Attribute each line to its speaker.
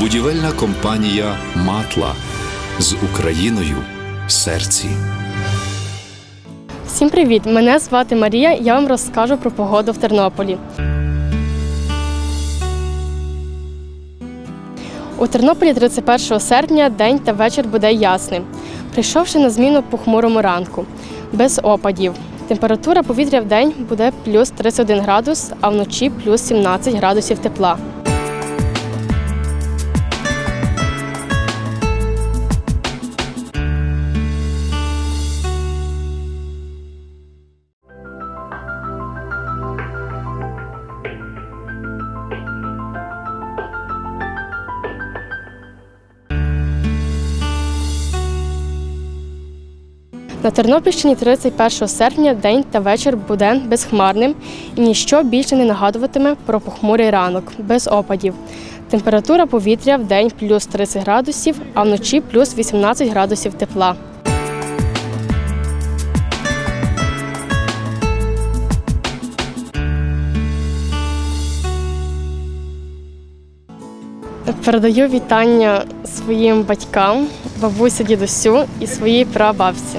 Speaker 1: Будівельна компанія Матла з Україною в серці.
Speaker 2: Всім привіт! Мене звати Марія. Я вам розкажу про погоду в Тернополі. У Тернополі 31 серпня день та вечір буде ясним, прийшовши на зміну похмурому ранку, без опадів. Температура повітря в день буде плюс 31 градус, а вночі плюс 17 градусів тепла. На Тернопільщині 31 серпня день та вечір буде безхмарним і ніщо більше не нагадуватиме про похмурий ранок, без опадів. Температура повітря в день плюс 30 градусів, а вночі плюс 18 градусів тепла. Передаю вітання своїм батькам, бабусі, дідусю і своїй прабабці.